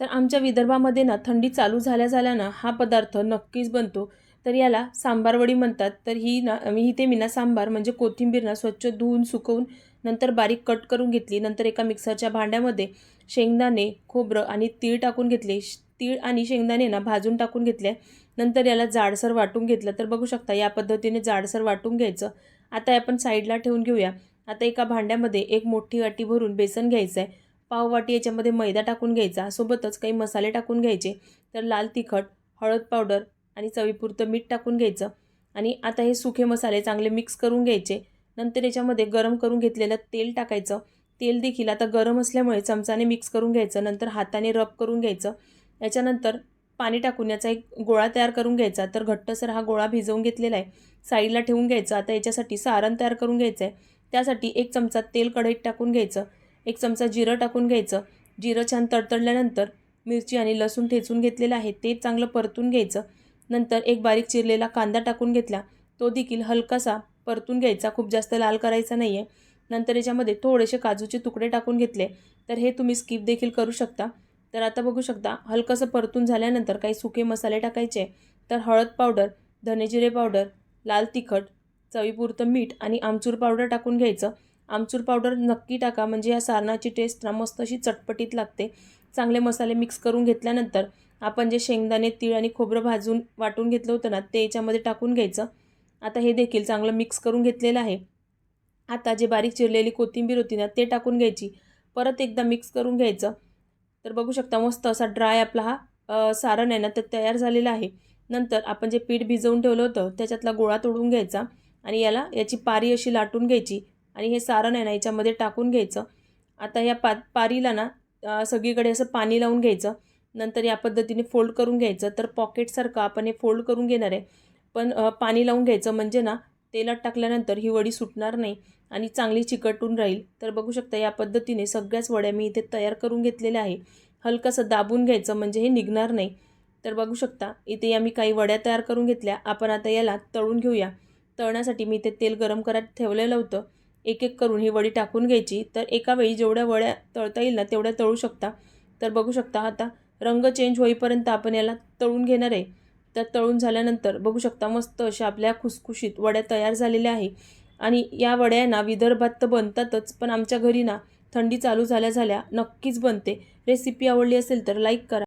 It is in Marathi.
तर आमच्या विदर्भामध्ये ना थंडी चालू झाल्या झाल्या ना हा पदार्थ नक्कीच बनतो. तर याला सांबारवडी म्हणतात. तर ही ना मी इथे मी ना सांबार म्हणजे कोथिंबीर ना स्वच्छ धुवून सुकवून नंतर बारीक कट करून घेतली. नंतर एका मिक्सरच्या भांड्यामध्ये शेंगदाणे खोबरं आणि तीळ टाकून घेतले. तीळ आणि शेंगदाणे ना भाजून टाकून घेतले. नंतर याला जाडसर वाटून घेतलं. तर बघू शकता या पद्धतीने जाडसर वाटून घ्यायचं. आता आपण साईडला ठेवून घेऊया. आता एका भांड्यामध्ये एक मोठी वाटी भरून बेसन घ्यायचं आहे पाववाटी याच्यामध्ये मैदा टाकून घ्यायचा. सोबतच काही मसाले टाकून घ्यायचे. तर लाल तिखट हळद पावडर आणि चवीपुरतं मीठ टाकून घ्यायचं. आणि आता हे सुखे मसाले चांगले मिक्स करून घ्यायचे. नंतर याच्यामध्ये गरम करून घेतलेलं तेल टाकायचं. तेल देखील आता गरम असल्यामुळे चमचाने मिक्स करून घ्यायचं. नंतर हाताने रब करून घ्यायचं. याच्यानंतर पाणी टाकून याचा एक गोळा तयार करून घ्यायचा. तर घट्टसर हा गोळा भिजवून घेतलेला आहे. साईडला ठेवून घ्यायचा. आता याच्यासाठी सारण तयार करून घ्यायचं आहे. त्यासाठी एक चमचा तेल कढईत टाकून घ्यायचं. एक चमचा जिरं टाकून घ्यायचं. जिरं छान तडतडल्यानंतर मिरची आणि लसूण ठेचून घेतलेलं आहे ते चांगलं परतून घ्यायचं. नंतर एक बारीक चिरलेला कांदा टाकून घेतला. तो देखील हलकासा परतून घ्यायचा खूप जास्त लाल करायचा नाही आहे नंतर याच्यामध्ये थोडेसे काजूचे तुकडे टाकून घेतले. तर हे तुम्ही स्किप देखील करू शकता. तर आता बघू शकता हलकंसं परतून झाल्यानंतर काही सुके मसाले टाकायचे. तर हळद पावडर धनेजिरे पावडर लाल तिखट चवीपुरतं मीठ आणि आमचूर पावडर टाकून घ्यायचं. आमचूर पावडर नक्की टाका. म्हणजे या सारणाची टेस्ट ना मस्त अशी चटपटीत लागते. चांगले मसाले मिक्स करून घेतल्यानंतर आपण जे शेंगदाणे तीळ आणि खोबरं भाजून वाटून घेतलं होतं ना ते याच्यामध्ये टाकून घ्यायचं. आता हे देखील चांगलं मिक्स करून घेतलेलं आहे. आता जे बारीक चिरलेली कोथिंबीर होती ना ते टाकून घ्यायची. परत एकदा मिक्स करून घ्यायचं. तर बघू शकता मस्त असा ड्राय आपला हा सारण आहे ना तर तयार झालेला आहे. नंतर आपण जे पीठ भिजवून ठेवलं होतं त्याच्यातला गोळा तोडून घ्यायचा आणि याला याची पारी अशी लाटून घ्यायची. आणि हे सारण आहे ना याच्यामध्ये टाकून घ्यायचं. आता या पा पारीला ना सगळीकडे असं पाणी लावून घ्यायचं. नंतर या पद्धतीने फोल्ड करून घ्यायचं. तर पॉकेटसारखं आपण हे फोल्ड करून घेणार आहे. पण पाणी लावून घ्यायचं म्हणजे ना तेलात टाकल्यानंतर ही वडी सुटणार नाही आणि चांगली चिकटून राहील. तर बघू शकता या पद्धतीने सगळ्याच वड्या मी इथे तयार करून घेतलेल्या आहे. हलकंसं दाबून घ्यायचं म्हणजे हे निघणार नाही. तर बघू शकता इथे या मी काही वड्या तयार करून घेतल्या. आपण आता याला तळून घेऊया. तळण्यासाठी मी इथे तेल गरम करत ठेवलेलं होतं. एक एक करून ही वडी टाकून घ्यायची. तर एका वेळी जेवढ्या वड्या तळता येईल ना तेवढ्या तळू शकता. तर बघू शकता आता रंग चेंज होईपर्यंत आपण याला तळून घेणार आहे. तर तळून झाल्यानंतर बघू शकता मस्त अशा आपल्या खुसखुशीत वड्या तयार झालेल्या आहे. आणि या वड्यांना विदर्भात तर बनतातच पण आमच्या घरी ना थंडी चालू झाल्या झाल्या नक्कीच बनते. रेसिपी आवडली असेल तर लाईक करा.